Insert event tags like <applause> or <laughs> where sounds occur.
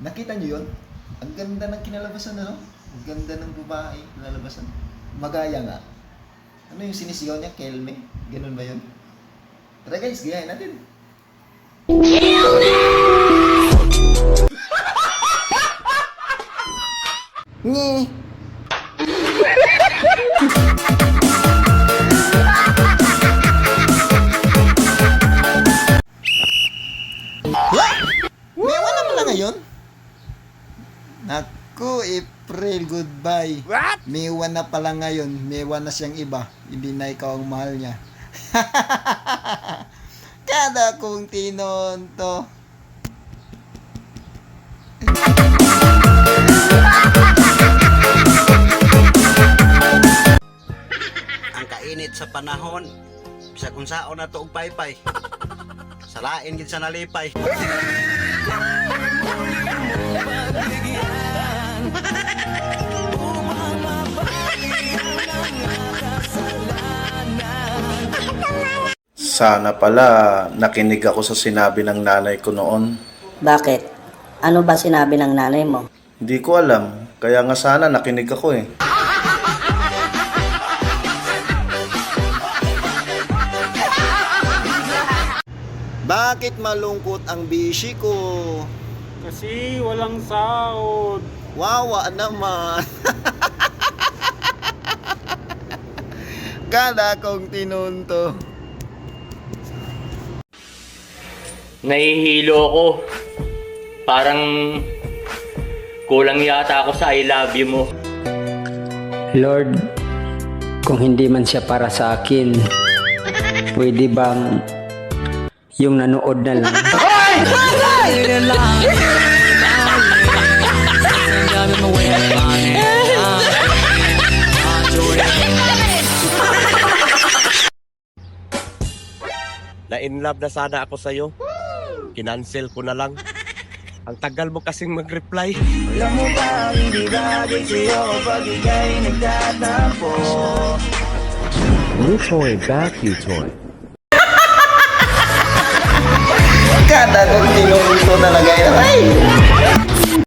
Nakita niyo yun? Ang ganda ng kinalabasan, ano? Ang ganda ng babae, kinalabasan. Magaya nga. Ano yung sinisigaw niya? Kelme? Ganun ba yun? Tara guys, gayahin natin. Nye. <laughs> What? Mewa na pala ngayon? Naku, April, goodbye. What? Mewa na pala ngayon. Mewa na siyang iba. Hindi na ikaw ang mahal niya. <laughs> Kada kong tinonto. Ang kainit sa panahon. Bisa kung saon na to og paypay. <laughs> Salain gid sa nalipay. Sana pala nakinig ako sa sinabi ng nanay ko noon. Bakit? Ano ba sinabi ng nanay mo? Hindi ko alam, kaya nga sana nakinig ako eh. Bakit malungkot ang bishi ko? Kasi walang sahod. Wawa naman. Kada kong tinunto. Nahihilo ako. Parang kulang yata ako sa I love you mo. Lord, kung hindi man siya para sa akin, pwede bang yung nanood na lang? <laughs> na in love na sana ako sa'yo. Kinancel ko na lang. Ang tagal mo kasing mag-reply. At ako sinungusto talaga yun. Ay!